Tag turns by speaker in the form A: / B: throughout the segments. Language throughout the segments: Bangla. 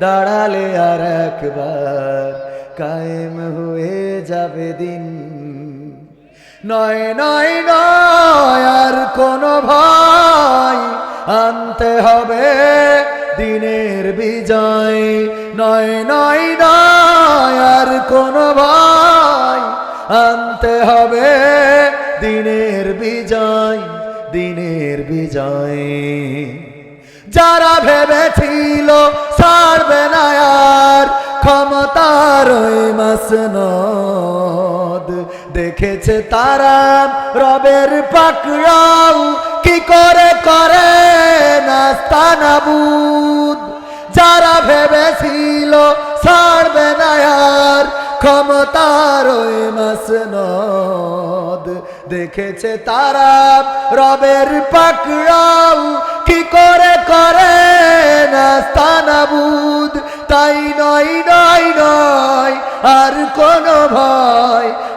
A: দাঁড়ালে আর একবার কায়েম হয়ে যাবে দিন। নয় নয় নয়, আর কোনো ভয় আনতে হবে দিনের বিজয়। নয় নয় নয়, আর কোনো ভয় আনতে হবে দিনের বিজয় দিনের বিজয়। যারা ভেবেছিল ওই মাসনদ দেখেছে তারা রবের পাকড়াও কি করে করে নাস্তানাবুদ যারা ভেবেছিল ছাড়বে না আর ক্ষমতার ওই মাসনদ। দেখেছে তারা রবের পাকড়াও কি করে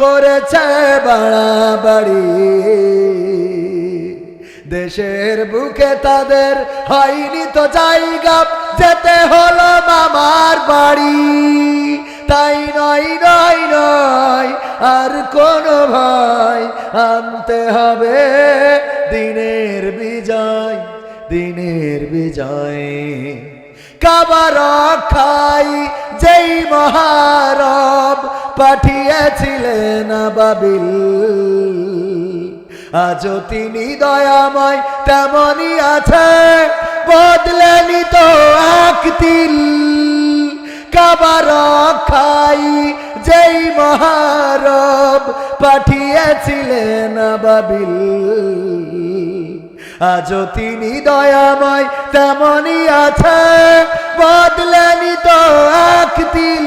A: করেছে বাড়াবাড়ি। দেশের বুকে তাদের হয়নি তো জায়গা, যেতে হলো মামার বাড়ি। তাই নয় নয় নয়, আর কোনো ভয় আনতে হবে। দিনের বিজয় দিনের বিজয়। কাবার খাই যেই মহারব পাঠিয়েছিলেন বাবিল আজ তিনি দয়াময় তেমনই আছে। বদলেনি তো এক তিল কাবার খাই যেই মহারব পাঠিয়েছিলেন বাবিল আজ তিনি দয়াময় তেমনই আছে। বদলেনি তো এক দিল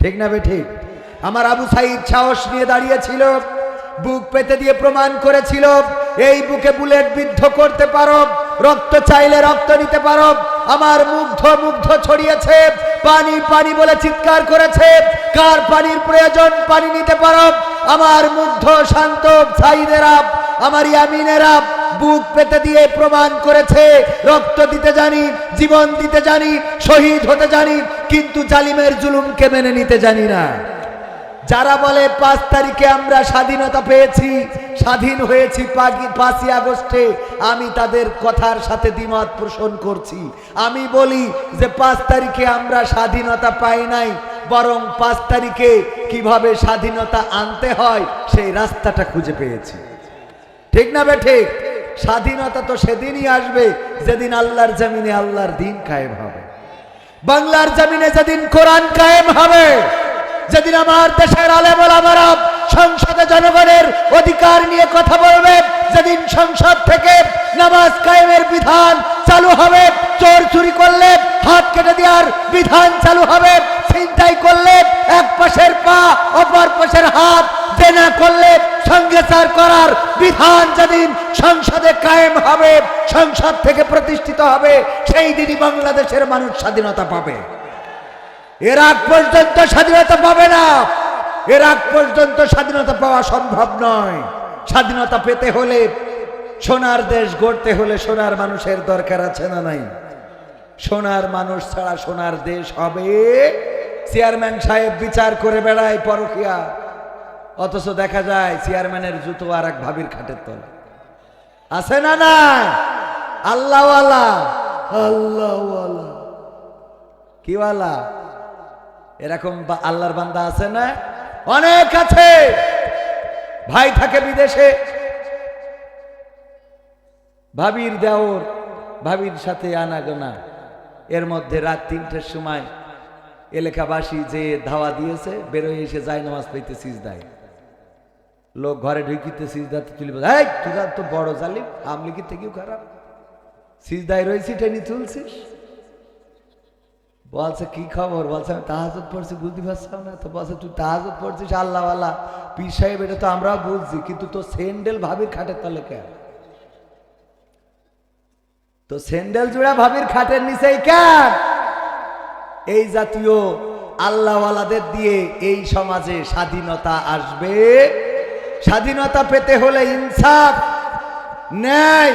A: ঠিক না ঠিক? আমার আবু সাইদ সাহস নিয়ে দাঁড়িয়েছিল, বুক পেতে দিয়ে প্রমাণ করেছিল, এই বুকে বুলেট বিদ্ধ করতে পারো, রক্ত চাইলে রক্ত নিতে পারো, আমার মুগ্ধ মুগ্ধ ছড়িয়েছে, পানি পানি বলে চিৎকার করেছে, কার পানির প্রয়োজন পানি নিতে পারো, আমার মুগ্ধ শান্ত সাইদেরা আমার ইয়ামিনেরা বুক পেতে দিয়ে প্রমাণ করেছে, রক্ত দিতে জানি, জীবন দিতে জানি, শহীদ হতে জানি, কিন্তু জালিমের জুলুমকে মেনে নিতে জানি না। যারা বলে পাঁচ তারিখে আমরা স্বাধীনতা পেয়েছি, স্বাধীন হয়েছি পাঁচই আগস্টে, আমি তাদের কথার সাথে দ্বিমত পোষণ করছি। আমি বলি যে পাঁচ তারিখে আমরা স্বাধীনতা পাই নাই, বরং পাঁচ তারিখে কীভাবে স্বাধীনতা আনতে হয়, সেই রাস্তাটা খুঁজে পেয়েছি। ঠিক না বে ঠিক? স্বাধীনতা তো সেদিনই আসবে, যেদিন আল্লাহর জমিনে আল্লাহর দিন কায়েম হবে। বাংলার জমিনে যেদিন কোরআন কায়েম হবে, যেদিন আমার দেশের আলেমল আমারা সংসদে জনগণের অধিকার নিয়ে কথা বলবে, যেদিন সংসদ থেকে নামাজ কায়েমের বিধান চালু হবে, চোর চুরি করলে হাত কেটে দেওয়ার বিধান চালু হবে, ছিনতাই করলে এক পাশের পা অপর পাশের হাত দেনা করলে সঙ্গেচার করার বিধান যেদিন সংসদে কায়েম হবে, সংসদ থেকে প্রতিষ্ঠিত হবে, সেই দিনই বাংলাদেশের মানুষ স্বাধীনতা পাবে। এর আগ পর্যন্ত স্বাধীনতা পাবে না। এর আগ পর্যন্ত স্বাধীনতা পাওয়া সম্ভব নয়। স্বাধীনতা পেতে হলে সোনার দেশ গড়তে হলে সোনার মানুষের দরকার আছে না নাই? সোনার মানুষ ছাড়া সোনার দেশ হবে? চেয়ারম্যান সাহেব বিচার করে বেড়ায় পরকিয়া। অথচ দেখা যায় চেয়ারম্যানের জুতো আর এক ভাবির খাটের তলে। আছে না নাই আল্লাহওয়ালা। আল্লাহওয়ালা। কিওয়ালা? এরকম আল্লাহর বান্দা আছে না? অনেক আছে। ভাই থাকে বিদেশে। ভাবির দেওর, ভাবির সাথে আনাগোনা। এর মধ্যে রাত তিনটের সময় এলাকাবাসী যে ধাওয়া দিয়েছে, বেরোয় এসে যায় নামাজ পাইতে সিজদায়। লোক ঘরে ঢুকিতে সিজদাতে তুলি এই তোরা তো বড় জালিম আমলিকি থেকেও খারাপ। সিজদায় রয়েছি টেনি তুলছিস বলছে, কি খবর? বলছে, আমি তাহাজত পড়ছি, বুঝতে পারছিলাম না। তো বলছে, তুই তাহাজত পড়ছিস? আল্লাহ আল্লাহ পীর সাহেব, এটা তো আমরাও বুঝছি, কিন্তু তো স্যান্ডেল ভাবির খাটের তলে কেন তো স্যান্ডেল জোড়া ভাবির খাটের নিচেই কেন এই জাতীয় আল্লাহওয়ালাদের দিয়ে এই সমাজে স্বাধীনতা আসবে। স্বাধীনতা পেতে হলে ইনসাফ, ন্যায়,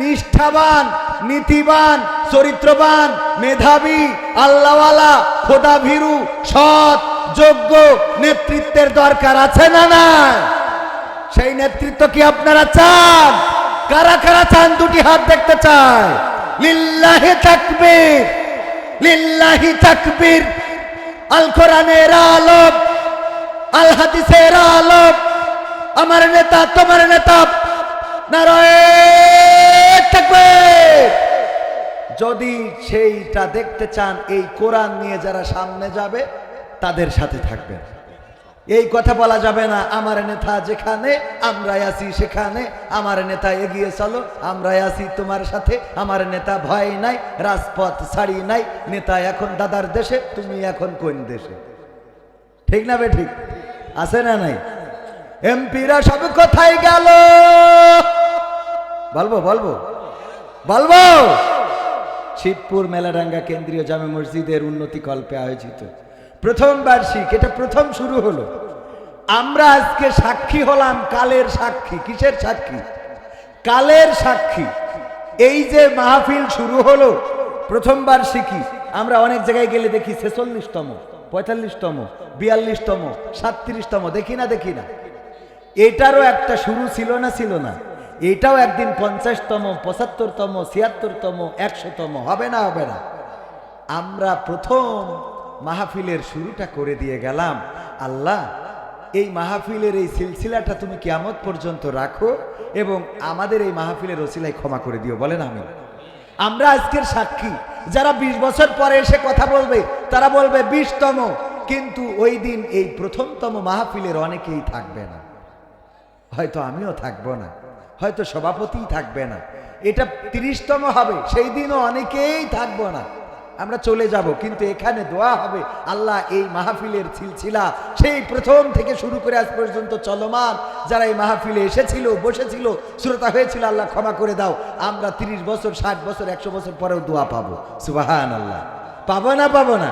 A: নিষ্ঠাবান, নীতিবান, চরিত্রবান, মেধাবী, আল্লাহওয়ালা খোদা ভীরু সৎ, যোগ্য নেতৃত্বের দরকার আছে না না সেই নেতৃত্ব কি আপনারা চান? কারা কারা চান দুটি হাত দেখতে চায় লিল্লাহি তাকবীর লিল্লাহি তাকবীর। আল কোরআনের আলোক, আল হাদিসের আলোক। আমার নেতা, তোমার নেতা। যদি সেইটা দেখতে চান, এই কোরআন নিয়ে যারা সামনে যাবে, তাদের সাথে থাকবেন। এই কথা বলা যাবে না, আমার নেতা যেখানে আমরা আছি সেখানে। আমার নেতা এগিয়ে চলো আমরা আছি তোমার সাথে। আমার নেতা ভয় নাই, রাজপথ ছাড়ি নাই। নেতা এখন দাদার দেশে, তুমি এখন কোন দেশে? ঠিক না বে ঠিক? আছে না নাই? এমপিরা সব কোথায় গেল? বলব বলব বলব। শিবপুর মেলাডাঙ্গা কেন্দ্রীয় জামে মসজিদের উন্নতি কল্পে আয়োজিত। প্রথম বার্ষিক এটা প্রথম শুরু হলো। আমরা আজকে সাক্ষী হলাম কালের সাক্ষী। কিসের সাক্ষী? কালের সাক্ষী। এই যে মাহফিল শুরু হলো প্রথম বার্ষিকী আমরা অনেক জায়গায় গেলে দেখি ছেচল্লিশতম, পঁয়তাল্লিশতম, বিয়াল্লিশতম, সাতত্রিশতম, দেখি না দেখি না। এটারও একটা শুরু ছিল না ছিল না। এটাও একদিন পঞ্চাশতম, পঁচাত্তরতম, ছিয়াত্তরতম, একশোতম, হবে না হবে না। আমরা প্রথম মাহফিলের শুরুটা করে দিয়ে গেলাম। আল্লাহ, এই মাহফিলের এই সিলসিলাটা তুমি কিয়ামত পর্যন্ত রাখো এবং আমাদের এই মাহফিলের ওসিলায় ক্ষমা করে দিও। বলেন আমি আমরা আজকের সাক্ষী। যারা ২০ বছর পরে এসে কথা বলবে, তারা বলবে, বিশতম। কিন্তু ওই দিন এই প্রথমতম মাহফিলের অনেকেই থাকবে না। হয়তো আমিও থাকব না, হয়তো সভাপতিই থাকবে না। এটা তিরিশতম হবে, সেই দিনও অনেকেই থাকব না। আমরা চলে যাব, কিন্তু এখানে দোয়া হবে, আল্লাহ এই মাহফিলের সিলসিলা, সেই প্রথম থেকে শুরু করে আজ পর্যন্ত চলমান। যারা এই মাহফিলে এসেছিল, বসেছিল, শ্রোতা হয়েছিল, আল্লাহ ক্ষমা করে দাও। আমরা তিরিশ বছর, ষাট বছর, একশো বছর পরেও দোয়া পাবো। সুবাহান আল্লাহ পাবো না পাবো না।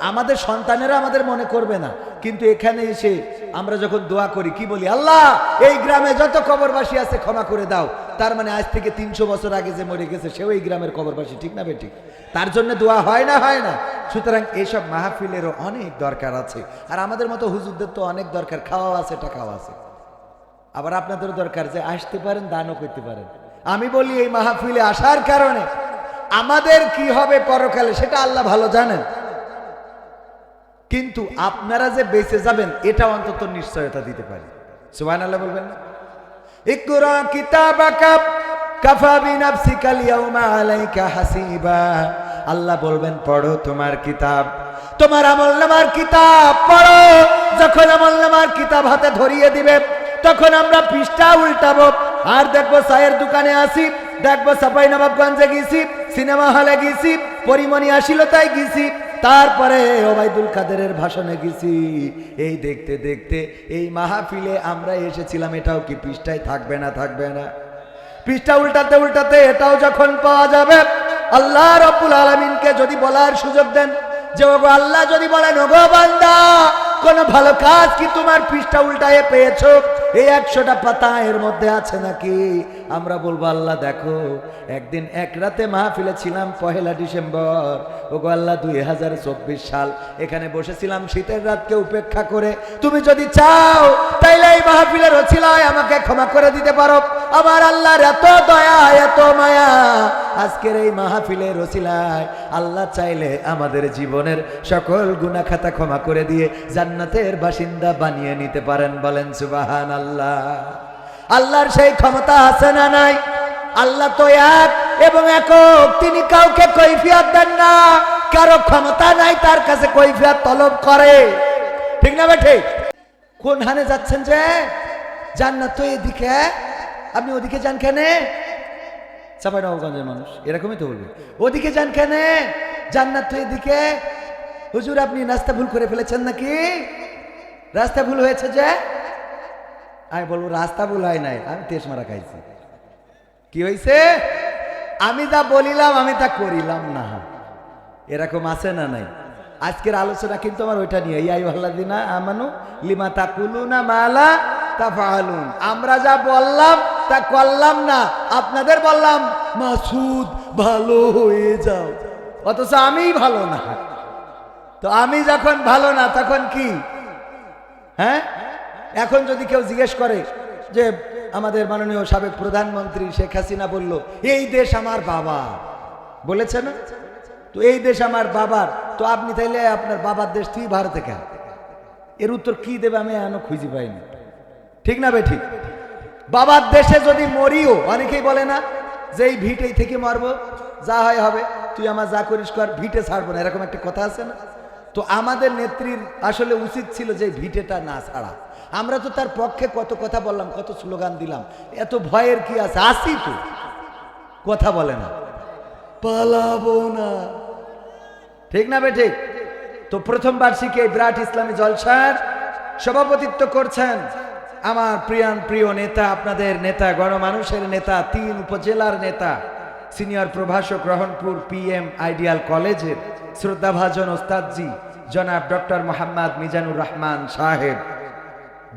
A: আমাদের সন্তানেরা আমাদের মনে করবে না। কিন্তু এখানে এসে আমরা যখন দোয়া করি, কি বলি? আল্লাহ, এই গ্রামে যত কবরবাসী আছে ক্ষমা করে দাও। তার মানে আজ থেকে তিনশো বছর আগে যে মরে গেছে, সেও এই গ্রামের কবরবাসী, ঠিক না বেঠিক? তার জন্য দোয়া হয় না হয় না। সুতরাং এইসব মাহফিলেরও অনেক দরকার আছে। আর আমাদের মতো হুজুরদের তো অনেক দরকার, খাওয়াও আছে, টাকাও আছে। আবার আপনাদেরও দরকার যে আসতে পারেন, দানও করতে পারেন। আমি বলি এই মাহফিলে আসার কারণে আমাদের কি হবে পরকালে, সেটা আল্লাহ ভালো জানেন। কিন্তু আপনারা যে বেঁচে যাবেন, এটা অন্তত নিশ্চয়তা দিতে পারি। সুবাহ আল্লাহ বলবেন না? আল্লাহ বলবেন, পড়ো তোমার কিতাব। তোমার আমলনামার কিতাব পড়ো। যখন আমলনামার কিতাব হাতে ধরিয়ে দিবে, তখন আমরা পৃষ্ঠা উল্টাবো। আর দেখব চায়ের দোকানে আসি, দেখব সাপাই নবাবগঞ্জে গেছি, সিনেমা হলে গেছি, পরিমণি আসিল তাই গেছি তারপরে ওবায়দুল কাদেরের ভাষণে গেছি। এই দেখতে দেখতে এই মাহফিলে আমরা এসেছিলাম, এটাও কি পৃষ্ঠায় থাকবে না থাকবে না? পৃষ্ঠা উল্টাতে উল্টাতে এটাও যখন পাওয়া যাবে, আল্লাহ রব্বুল আলমিনকে যদি বলার সুযোগ দেন, যে ওগো আল্লাহ যদি বলেন, ওগো বান্দা, কোন ভালো কাজ কি তোমার পৃষ্ঠা উল্টায়ে পেয়েছ? এই একশোটা পাতা এর মধ্যে আছে নাকি? আমরা বলব, আল্লাহ দেখো, একদিন এক রাতে মাহফিলে ছিলাম পহেলা ডিসেম্বর। ওগো আল্লাহ, দুই হাজার চব্বিশ সাল। এখানে বসেছিলাম শীতের রাতকে উপেক্ষা করে। তুমি যদি চাও, তাইলে এই মাহফিলের রচিলায় আমাকে ক্ষমা করে দিতে পারো। আমার আল্লাহর এত দয়া, এত মায়া। আজকের এই মাহফিলের রসিলায় আল্লাহ চাইলে আমাদের জীবনের সকল গুনাহ খাতা ক্ষমা করে দিয়ে জান্নাতের বাসিন্দা বানিয়ে নিতে পারেন বলেন সুবাহান আল্লাহ আল্লাহর সেই ক্ষমতা আছে না নাই? আল্লাহ তো এক এবং একক, তিনি কাউকে কৈফিয়ত দেন না। কারও ক্ষমতা নাই, তার কাছে কৈফিয়ত তলব করে। ঠিক না বে ঠিক? কোন হানে যাচ্ছেন যে? জান্নাত তো এদিকে, আপনি ওদিকে যান কেন? চাপাইনবাবগঞ্জের মানুষ, এরকমই তো বলবে। ওদিকে যান কেন? জান্নাত তো এদিকে। হুজুর, আপনি রাস্তা ভুল করে ফেলেছেন নাকি? রাস্তা ভুল হয়েছে যে? আমি বলব, রাস্তা ভুল হয় নাই, আমি তেস মারা খাইছি। কি হয়েছে আমি যা বলিলাম, আমি তা করিলাম না। এরকম আছে না নাই? আজকের আলোচনা কিন্তু আমার ওইটা নিয়ে ইয়াই দিনা আমানু লিমা তা কুলুনা মালা তা আমরা যা বললাম তা করলাম না, আপনাদের বললাম, মাসুদ, ভালো হয়ে যাও। অথচ আমিই ভালো না। তো আমি যখন ভালো না, তখন কি? হ্যাঁ? এখন যদি কেউ জিজ্ঞেস করে যে, আমাদের মাননীয় সাবেক প্রধানমন্ত্রী শেখ হাসিনা বলল, এই দেশ আমার বাবা। বলেছে না? তো এই দেশ আমার বাবার। তো আপনি তাইলে আপনার বাবার দেশ তুই ভারতে কেন? এর উত্তর কি দেবে আমি এখনও খুঁজে পাইনি। ঠিক না বে ঠিক? বাবার দেশে যদি মরিও, অনেকেই বলে না যে এই ভিটেই থেকে মারবো, যা হয় হবে। তুই আমার যা করিস কর, ভিটে ছাড়বো না, এরকম একটা কথা আছে না? তো আমাদের নেত্রীর আসলে উচিত ছিল যে ভিটেটা না ছাড়া। আমরা তো তার পক্ষে কত কথা বললাম, কত স্লোগান দিলাম। এত ভয়ের কি আছে? আসি তো। কথা বলে না। পালাবো না। ঠিক না বে ঠিক তো প্রথম বার্ষিকী এই বিরাট ইসলামী জলসার সভাপতিত্ব করছেন আমার প্রিয়ান প্রিয় নেতা, আপনাদের নেতা, গণমানুষের নেতা, তিন উপজেলার নেতা, সিনিয়র প্রভাষক রহনপুর পিএম আইডিয়াল কলেজের শ্রদ্ধাভাজন ওস্তাদজি, জনাব ডক্টর মোহাম্মদ মিজানুর রহমান সাহেব।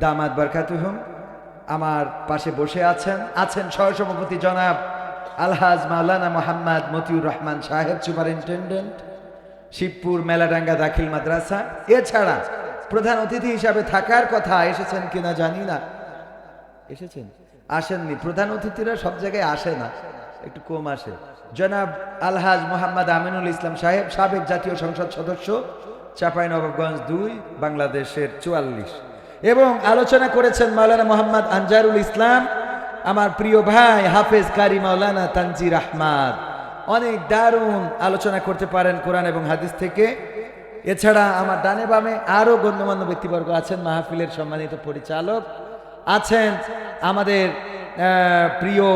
A: দামাদ বরকাতুহুম, আমার পাশে বসে আছেন আছেন সহসভাপতি জনাব আলহাজ মাওলানা মোহাম্মদ মতিউর রহমান সাহেব, সুপারিনটেন্ডেন্ট, শিবপুর মেলাডাঙ্গা দাখিল মাদ্রাসা। এছাড়া প্রধান অতিথি হিসাবে থাকার কথা এসেছেন কিনা জানি না। এসেছেন? আসেননি। প্রধান অতিথিরা সব জায়গায় আসে না। একটু কম আসে। জনাব আলহাজ মোহাম্মদ আমিনুল ইসলাম সাহেব, সাবেক জাতীয় সংসদ সদস্য, চাঁপাইনবাবগঞ্জ দুই, বাংলাদেশের চুয়াল্লিশ। এবং আলোচনা করেছেন মাওলানা মোহাম্মদ আনজারুল ইসলাম, আমার প্রিয় ভাই হাফেজ কারি মাওলানা তানজির আহমাদ। অনেক দারুণ আলোচনা করতে পারেন কোরআন এবং হাদিস থেকে। এছাড়া আমার ডানে বামে আরও গণ্যমান্য ব্যক্তিবর্গ আছেন, মাহফিলের সম্মানিত পরিচালক আছেন আমাদের প্রিয়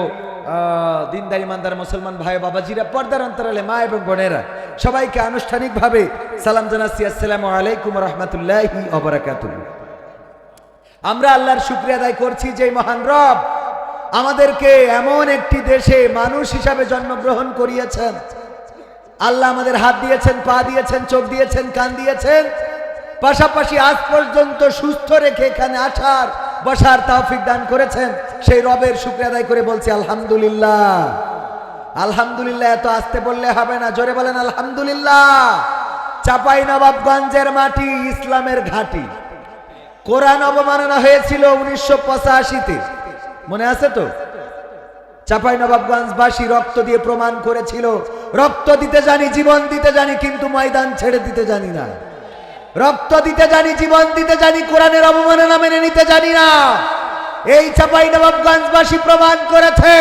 A: দিনদার ইমানদার মুসলমান ভাই বাবাজিরা, পর্দার অন্তরালে মা এবং বোনেরা, সবাইকে আনুষ্ঠানিকভাবে সালাম জানাচ্ছি, আসসালামু আলাইকুম রহমতুল্লাহি অবরাকাতুহ আমরা আল্লাহর শুক্রিয়া আদায় করছি যে মহান রব আমাদেরকে এমন একটি দেশে মানুষ হিসাবে জন্মগ্রহণ করিয়েছেন। আল্লাহ আমাদের হাত দিয়েছেন, পা দিয়েছেন, চোখ দিয়েছেন, কান দিয়েছেন। পাশাপাশি আজ পর্যন্ত সুস্থ রেখে এখানে আসার, বসার তৌফিক দান করেছেন। সেই রবের শুক্রিয়া আদায় করে বলছি, আলহামদুলিল্লাহ। আলহামদুলিল্লাহ এত আসতে বললে হবে না, জোরে বলেন, আলহামদুলিল্লাহ। চাপাই নবাবগঞ্জের মাটি ইসলামের ঘাটি। কোরআন অবমাননা হয়েছিল উনিশশো পঁচাশিতে। মনে আছে তো? চাপাই নবাবগঞ্জবাসী রক্ত দিয়ে প্রমাণ করেছিল। রক্ত দিতে জানি, জীবন দিতে জানি, কিন্তু ময়দান ছেড়ে দিতে জানি না। রক্ত দিতে জানি, জীবন দিতে জানি, কোরআনের অবমাননা মেনে নিতে জানি না। এই চাপাই নবাবগঞ্জবাসী প্রমাণ করেছে,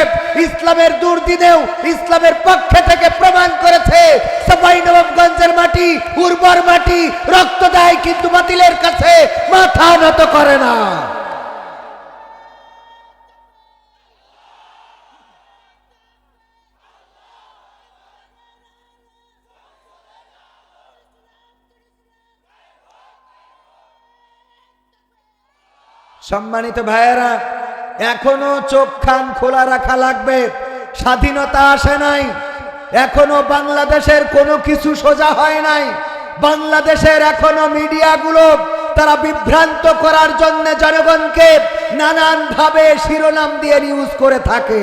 A: ইসলামের দুর্দিনেও ইসলামের পক্ষে থেকে প্রমাণ করেছে চাপাই নবাবগঞ্জের মাটি, উর্বর মাটি, রক্ত দেয় কিন্তু বাতিলের কাছে মাথা নত করে না। সম্মানিত ভাইয়েরা, এখনও চোখ খান খোলা রাখা লাগবে, স্বাধীনতা আসে নাই, এখনও বাংলাদেশের কোনো কিছু সোজা হয় নাই, বাংলাদেশের এখনও মিডিয়াগুলো তারা বিভ্রান্ত করার জন্য জনগণকে নানান ভাবে শিরোনাম দিয়ে নিউজ করে থাকে।